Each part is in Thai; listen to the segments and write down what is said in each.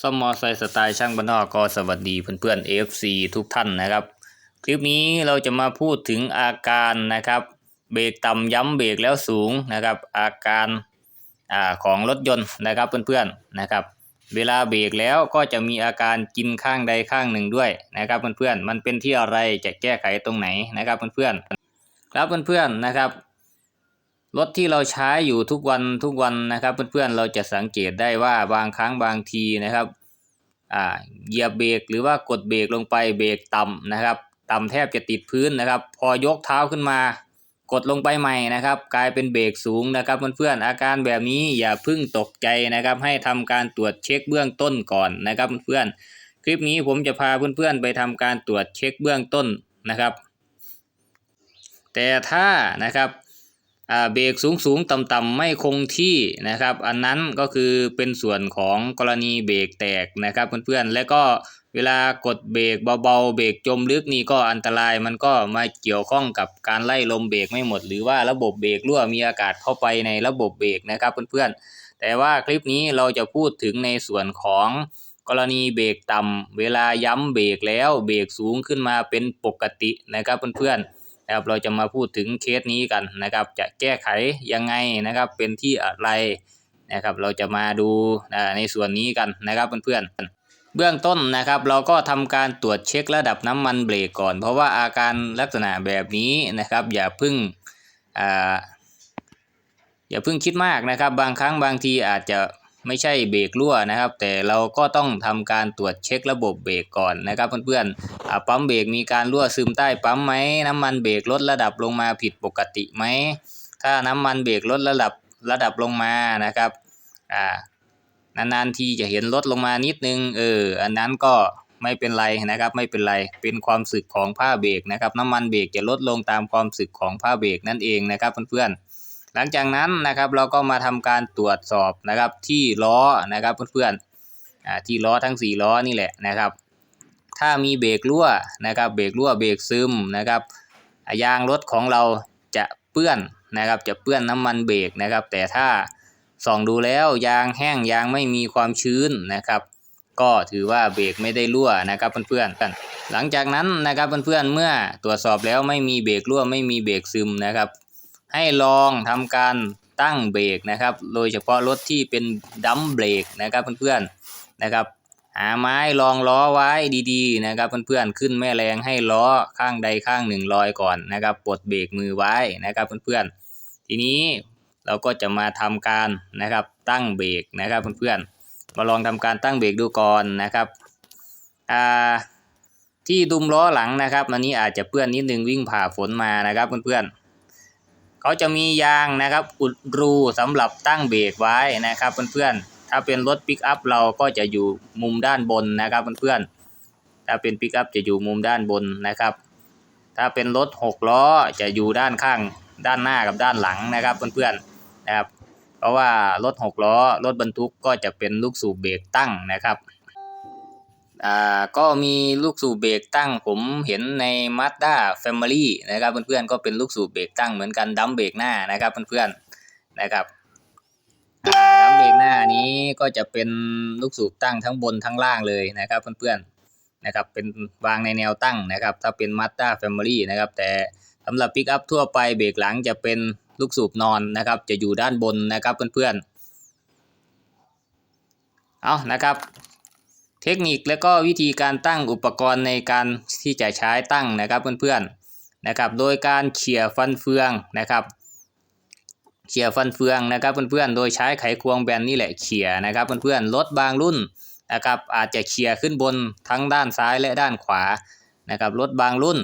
ซอมมอไซค์สไตล์ช่างบ้านนอกก็สวัสดีเพื่อนๆ AFC ทุกท่านนะครับ คลิปนี้เราจะมาพูดถึงอาการนะครับ เบรกต่ำย้ำเบรกแล้วสูงนะครับ อาการอ่าของรถยนต์นะครับเพื่อนๆนะครับ เวลาเบรกแล้วก็จะมีอาการกินข้างใดข้างหนึ่งด้วยนะครับเพื่อนๆมันเป็นที่อะไรจะแก้ไขตรงไหนนะครับเพื่อนๆครับเพื่อนๆนะครับ รถที่เราใช้อยู่ทุกวันทุกวันนะครับ เพื่อนๆเราจะสังเกตได้ว่าบางครั้งบางทีนะครับอ่าเหยียบเบรกหรือว่ากดเบรกลงไปเบรกต่ำนะครับ ต่ำแทบจะติดพื้นนะครับ พอยกเท้าขึ้นมากดลงไปใหม่นะครับ กลายเป็นเบรกสูงนะครับเพื่อนๆอาการแบบนี้อย่าเพิ่งตกใจนะครับ ให้ทำการตรวจเช็คเบื้องต้นก่อนนะครับเพื่อนๆคลิปนี้ผมจะพาเพื่อนๆไปทำการตรวจเช็คเบื้องต้นนะครับ แต่ถ้านะครับ เบรกสูงสูงต่ำต่ำไม่คงที่นะครับ อันนั้นก็คือเป็นส่วนของกรณีเบรกแตกนะครับเพื่อนๆแล้วก็เวลากดเบรกเบาๆเบรกจมลึกนี่ก็อันตรายมันก็มาเกี่ยวข้องกับการไล่ลมเบรกไม่หมด หรือว่าระบบเบรกรั่วมีอากาศเข้าไปในระบบเบรกนะครับเพื่อนๆแต่ว่าคลิปนี้เราจะพูดถึงในส่วนของกรณีเบรกต่ำเวลาย้ำเบรกแล้วเบรกสูงขึ้นมาเป็นปกตินะครับเพื่อนๆ นะครับเราจะมาพูดถึงเคสนี้กันนะครับ จะแก้ไขยังไงนะครับเป็นที่อะไรนะครับ เราจะมาดูในส่วนนี้กันนะครับเพื่อนๆเบื้องต้นนะครับ เราก็ทำการตรวจเช็คระดับน้ำมันเบรกก่อน เพราะว่าอาการลักษณะแบบนี้นะครับ อย่าเพึ่งอ่าอย่าเพึ่งคิดมากนะครับ บางครั้งบางทีอาจจะ ไม่ใช่เบรกรั่วนะครับ แต่เราก็ต้องทำการตรวจเช็คระบบเบรกก่อนนะครับเพื่อนๆปั๊มเบรกมีการรั่วซึมใต้ปั๊มไหมน้ำมันเบรกลดระดับลงมาผิดปกติไหมถ้าน้ำมันเบรกลดระดับระดับลงมานะครับอ่านานๆทีจะเห็นลดลงมานิดนึงเอออันนั้นก็ไม่เป็นไรนะครับไม่เป็นไรเป็นความสึกของผ้าเบรกนะครับ น้ำมันเบรกจะลดลงตามความสึกของผ้าเบรกนั่นเองนะครับเพื่อนๆ หลังจากนั้นนะครับเราก็มาทำการตรวจสอบนะครับที่ล้อนะครับเพื่อนๆที่ล้อทั้งสี่ล้อนี่แหละนะครับ ถ้ามีเบรกรั่วนะครับเบรกรั่วเบรกซึมนะครับยางรถของเราจะเปื้อนนะครับจะเปื้อนน้ำมันเบรกนะครับ แต่ถ้าส่องดูแล้วยางแห้งยางไม่มีความชื้นนะครับ ก็ถือว่าเบรกไม่ได้รั่วนะครับเพื่อนๆหลังจากนั้นนะครับเพื่อนๆเมื่อตรวจสอบแล้วไม่มีเบรกรั่วไม่มีเบรกซึมนะครับ ให้ลองทำการตั้งเบรกนะครับ โดยเฉพาะรถที่เป็นดัมเบรกนะครับเพื่อนๆนะครับหาไม้รองล้อไว้ดีๆนะครับเพื่อนๆขึ้นแม่แรงให้ล้อข้างใดข้างหนึ่งลอยก่อนนะครับปลดเบรกมือไว้นะครับเพื่อนๆทีนี้เราก็จะมาทำการนะครับตั้งเบรกนะครับเพื่อนๆมาลองทำการตั้งเบรกดูก่อนนะครับอ่าที่ดุมล้อหลังนะครับอันนี้อาจจะเปื้อนนิดนึงวิ่งผ่าฝนมานะครับเพื่อนๆ เขาจะมียางนะครับอุดรูสำหรับตั้งเบรกไว้นะครับเพื่อนๆ ถ้าเป็นรถปิกอัพเราก็จะอยู่มุมด้านบนนะครับเพื่อนๆ ถ้าเป็นปิกอัพจะอยู่มุมด้านบนนะครับ ถ้าเป็นรถหกล้อจะอยู่ด้านข้างด้านหน้ากับด้านหลังนะครับเพื่อนๆนะครับ เพราะว่ารถหกล้อรถบรรทุกก็จะเป็นลูกสูบเบรกตั้งนะครับ อ่าก็มีลูกสูบเบรกตั้งผมเห็นใน Mazda Family นะครับเพื่อนๆก็เป็นลูกสูบเบรกตั้งเหมือนกันดัมเบรกหน้านะครับเพื่อนๆนะครับดัมเบรกหน้านี้ก็จะเป็นลูกสูบตั้งทั้งบนทั้งล่างเลยนะครับเพื่อนๆนะครับเป็นวางในแนวตั้งนะครับ ถ้าเป็น Mazda Family นะครับ แต่สำหรับปิกอัพทั่วไปเบรกหลังจะเป็นลูกสูบนอนนะครับ จะอยู่ด้านบนนะครับเพื่อนๆเอานะครับ เทคนิคและก็วิธีการตั้งอุปกรณ์ในการที่จะใช้ตั้งนะครับเพื่อนๆนะครับ โดยการเขี่ยฟันเฟืองนะครับเขี่ยฟันเฟืองนะครับเพื่อนๆ โดยใช้ไขควงแบนนี่แหละเขี่ยนะครับเพื่อนๆ รถบางรุ่นนะครับอาจจะเขี่ยขึ้นบนทั้งด้านซ้ายและด้านขวานะครับ รถบางรุ่น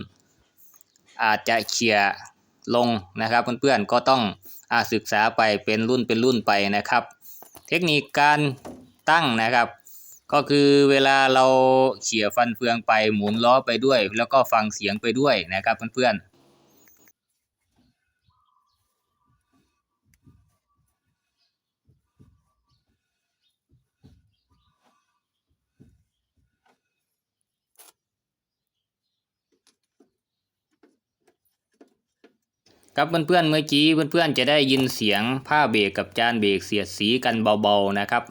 อาจจะเขี่ยลงนะครับเพื่อนๆ ก็ต้องอาศึกษาไปเป็นรุ่นเป็นรุ่นไปนะครับ เทคนิคการตั้งนะครับ ก็คือเวลาเราเขี่ยฟันเฟืองไปหมุนล้อไปด้วย แล้วก็ฟังเสียงไปด้วยนะครับเพื่อนๆครับเพื่อนๆเมื่อกี้เพื่อนๆจะได้ยินเสียงผ้าเบรกกับจานเบรกเสียดสีกันเบาๆนะครับ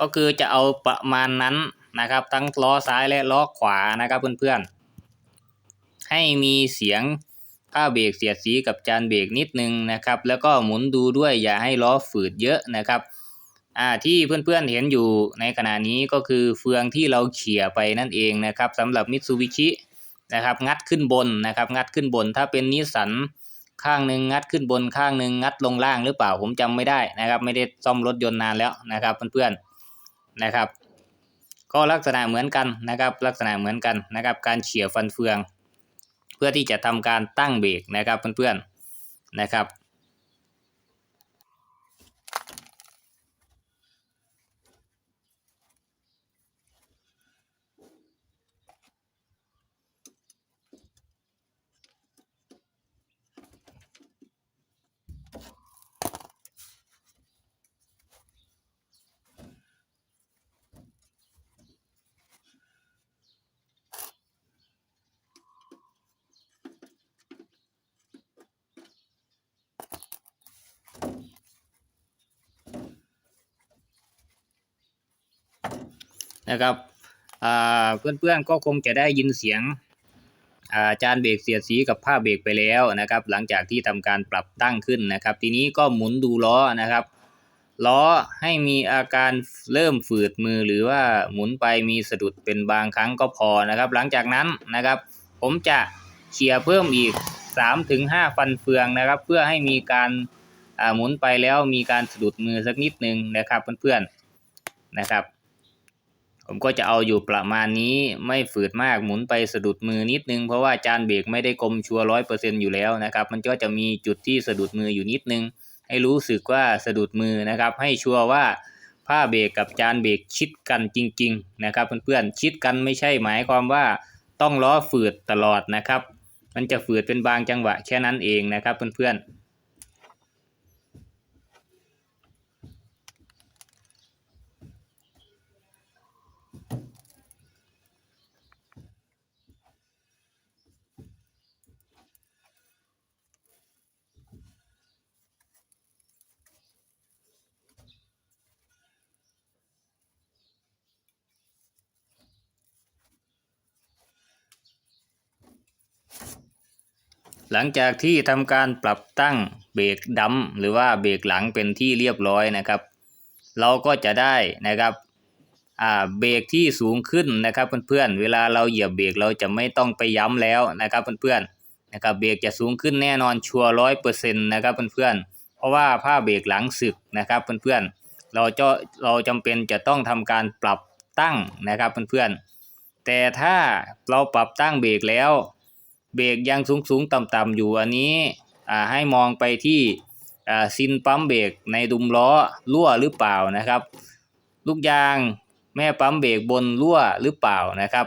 ก็คือจะเอาประมาณนั้นนะครับ ทั้งล้อซ้ายและล้อขวานะครับเพื่อนๆ ให้มีเสียงผ้าเบรกเสียดสีกับจานเบรกนิดนึงนะครับ แล้วก็หมุนดูด้วยอย่าให้ล้อฝืดเยอะนะครับอ่าที่เพื่อนๆเห็นอยู่ในขณะนี้ก็คือเฟืองที่เราเขี่ยไปนั่นเองนะครับสำหรับมิตซูบิชินะครับงัดขึ้นบนนะครับ งัดขึ้นบนถ้าเป็นนิสสันข้างหนึ่งงัดขึ้นบนข้างหนึ่งงัดลงล่างหรือเปล่าผมจำไม่ได้นะครับ ไม่ได้ซ่อมรถยนต์นานแล้วนะครับเพื่อนๆ นะครับ ก็ลักษณะเหมือนกันนะครับ ลักษณะเหมือนกันนะครับ การเฉี่ยฟันเฟือง เพื่อที่จะทำการตั้งเบรกนะครับเพื่อนๆนะครับ นะครับอ่าเพื่อนๆก็คงจะได้ยินเสียงอาจานเบรกเสียดสีกับผ้าเบรกไปแล้วนะครับ หลังจากที่ทำการปรับตั้งขึ้นนะครับ ทีนี้ก็หมุนดูล้อนะครับ ล้อให้มีอาการเริ่มฝืดมือหรือว่าหมุนไปมีสะดุดเป็นบางครั้งก็พอนะครับ หลังจากนั้นนะครับ ผมจะเขี่ยเพิ่มอีก3ถึง5ฟันเฟืองนะครับ เพื่อให้มีการหมุนไปแล้วมีการสะดุดมือสักนิดนึงนะครับเพื่อนๆนะครับ ผมก็จะเอาอยู่ประมาณนี้ไม่ฝืดมากหมุนไปสะดุดมือนิดนึง เพราะว่าจานเบรกไม่ได้กลมชัวร้อยเปอร์เซ็นอยู่แล้วนะครับ มันก็จะมีจุดที่สะดุดมืออยู่นิดนึง ให้รู้สึกว่าสะดุดมือนะครับ ให้ชัวร์ว่าผ้าเบรกกับจานเบรกชิดกันจริง ๆ นะครับ เพื่อนๆชิดกันไม่ใช่หมายความว่าต้องล้อฝืดตลอดนะครับ มันจะฝืดเป็นบางจังหวะแค่นั้นเองนะครับเพื่อนๆ หลังจากที่ทำการปรับตั้งเบรกดัมหรือว่าเบรกหลังเป็นที่เรียบร้อยนะครับ เราก็จะได้นะครับ เบรกที่สูงขึ้นนะครับเพื่อนๆ เวลาเราเหยียบเบรกเราจะไม่ต้องไปย้ำแล้วนะครับเพื่อนๆนะครับเบรกจะสูงขึ้นแน่นอนชัวร้อยเปอร์เซ็นต์นะครับเพื่อนๆเพราะว่าผ้าเบรกหลังสึกนะครับเพื่อนๆเราจะเราจำเป็นจะต้องทำการปรับตั้งนะครับเพื่อนๆแต่ถ้าเราปรับตั้งเบรกแล้ว เบรกยังสูงสูงๆต่ำๆอยู่อันนี้อ่าให้มองไปที่อ่าซินปั๊มเบรกในดุมล้อรั่วหรือเปล่านะครับ ลูกยาง แม่ปั๊มเบรกบนรั่วหรือเปล่านะครับ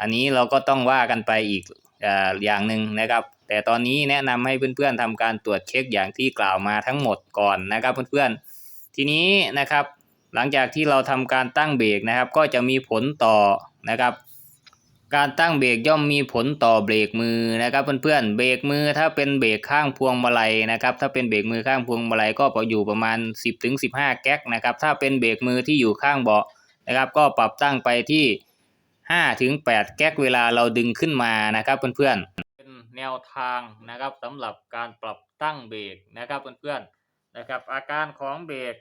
อันนี้เราก็ต้องว่ากันไปอีกออย่างหนึ่งนะครับ แต่ตอนนี้แนะนำให้เพื่อนๆทำการตรวจเช็คอย่างที่กล่าวมาทั้งหมดก่อนนะครับเพื่อนๆ ทีนี้นะครับ หลังจากที่เราทำการตั้งเบรกนะครับ ก็จะมีผลต่อนะครับ การตั้งเบรกย่อมมีผลต่อเบรกมือนะครับเพื่อนๆ เบรกมือถ้าเป็นเบรกข้างพวงมาลัยนะครับ ถ้าเป็นเบรกมือข้างพวงมาลัยก็อยู่ประมาณ 10ถึง15 แก๊กนะครับ ถ้าเป็นเบรกมือที่อยู่ข้างเบาะ นะครับ ก็ปรับตั้งไปที่5ถึง8แก๊กเวลาเราดึงขึ้นมานะครับเพื่อนๆ เป็นแนวทางนะครับสำหรับการปรับตั้งเบรกนะครับเพื่อนๆนะครับ อาการของเบรก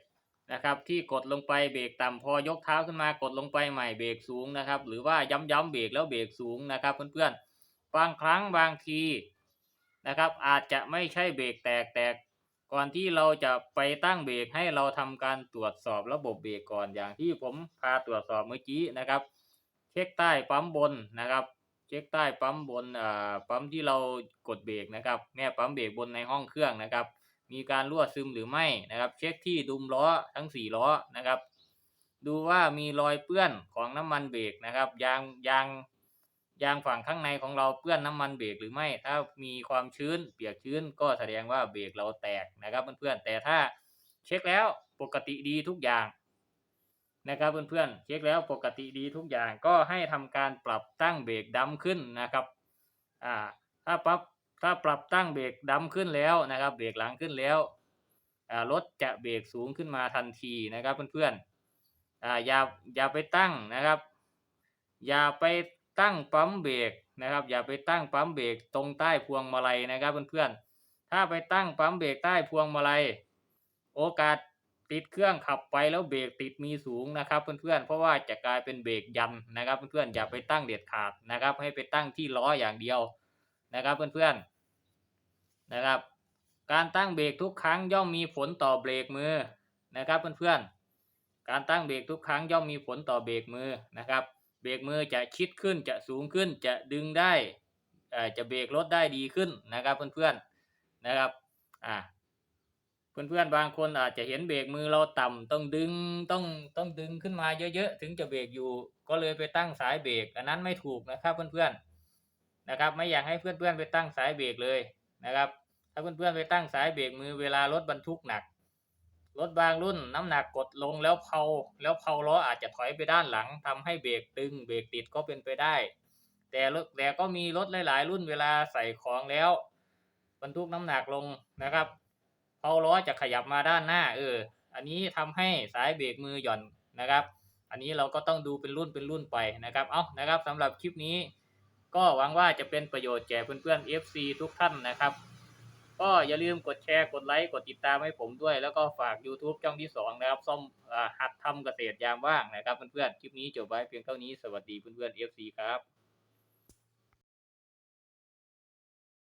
นะครับที่กดลงไปเบรกต่ำพอยกเท้าขึ้นมากดลงไปใหม่เบรกสูงนะครับ หรือว่าย้ำย้ำๆเบรกแล้วเบรกสูงนะครับเพื่อนๆบางครั้งบางทีนะครับอาจจะไม่ใช่เบรกแตกแตก ก่อนที่เราจะไปตั้งเบรกให้เราทำการตรวจสอบระบบเบรกก่อนอย่างที่ผมพาตรวจสอบเมื่อกี้นะครับ เช็คใต้ปั๊มบนนะครับ เช็คใต้ปั๊มบนอ่าปั๊มที่เรากดเบรกนะครับแม่ปั๊มเบรกบนในห้องเครื่องนะครับ มีการรั่วซึมหรือไม่นะครับ เช็คที่ดุมล้อทั้งสี่ล้อนะครับ ดูว่ามีรอยเปื้อนของน้ำมันเบรกนะครับ ยางยาง ยางฝั่งข้างในของเราเปื้อนน้ำมันเบรกหรือไม่ ถ้ามีความชื้นเปียกชื้นก็แสดงว่าเบรกเราแตกนะครับเพื่อนๆแต่ถ้าเช็คแล้วปกติดีทุกอย่างนะครับเพื่อนๆเช็คแล้วปกติดีทุกอย่างก็ให้ทำการปรับตั้งเบรกดำขึ้นนะครับอ่าถ้าปรับถ้าปรับตั้งเบรกดำขึ้นแล้วนะครับ เบรกหลังขึ้นแล้วอ่ารถจะเบรกสูงขึ้นมาทันทีนะครับเพื่อนๆอ่าอย่าอย่าไปตั้งนะครับ อย่าไป ตั้งปั๊มเบรกนะครับ อย่าไปตั้งปั๊มเบรกตรงใต้พวงมาลัยนะครับเพื่อนๆ ถ้าไปตั้งปั๊มเบรกใต้พวงมาลัย โอกาสติดเครื่องขับไปแล้วเบรกติดมีสูงนะครับเพื่อนๆ เพราะว่าจะกลายเป็นเบรกยันนะครับเพื่อนๆ อย่าไปตั้งเด็ดขาดนะครับ ให้ไปตั้งที่ล้ออย่างเดียวนะครับเพื่อนๆ นะครับ การตั้งเบรกทุกครั้งย่อมมีผลต่อเบรกมือนะครับเพื่อนๆ การตั้งเบรกทุกครั้งย่อมมีผลต่อเบรกมือนะครับ เบรกมือจะชิดขึ้นจะสูงขึ้นจะดึงได้จะเบรกรถได้ดีขึ้นนะครับเพื่อนๆนะครับอ่าเพื่อนๆบางคนอาจจะเห็นเบรกมือเราต่ำต้องดึงต้องต้องดึงขึ้นมาเยอะๆถึงจะเบรกอยู่ ก็เลยไปตั้งสายเบรกอันนั้นไม่ถูกนะครับเพื่อนๆนะครับ ไม่อยากให้เพื่อนๆไปตั้งสายเบรกเลยนะครับ ถ้าเพื่อนๆไปตั้งสายเบรกมือเวลารถบรรทุกหนัก รถบางรุ่นน้ำหนักกดลงแล้วเพาแล้วเพาล้ออาจจะถอยไปด้านหลังทำให้เบรกตึงเบรกติดก็เป็นไปได้ แต่แต่ก็มีรถหลาย ๆ รุ่นเวลาใส่ของแล้วบรรทุกน้ำหนักลงนะครับเพาล้อจะขยับมาด้านหน้าเอออันนี้ทำให้สายเบรกมือหย่อนนะครับ อันนี้เราก็ต้องดูเป็นรุ่นเป็นรุ่นไปนะครับเอานะครับสำหรับคลิปนี้ ก็หวังว่าจะเป็นประโยชน์แก่เพื่อนๆ FC ทุกท่านนะครับ ก็อย่าลืมกดแชร์กดไลค์กดติดตามให้ผมด้วย แล้วก็ฝาก YouTube ช่องที่ 2 นะครับซ่อมหัดทำเกษตรยามว่างนะครับเพื่อนๆคลิปนี้จบไว้เพียงเท่านี้สวัสดีเพื่อนๆ FC ครับ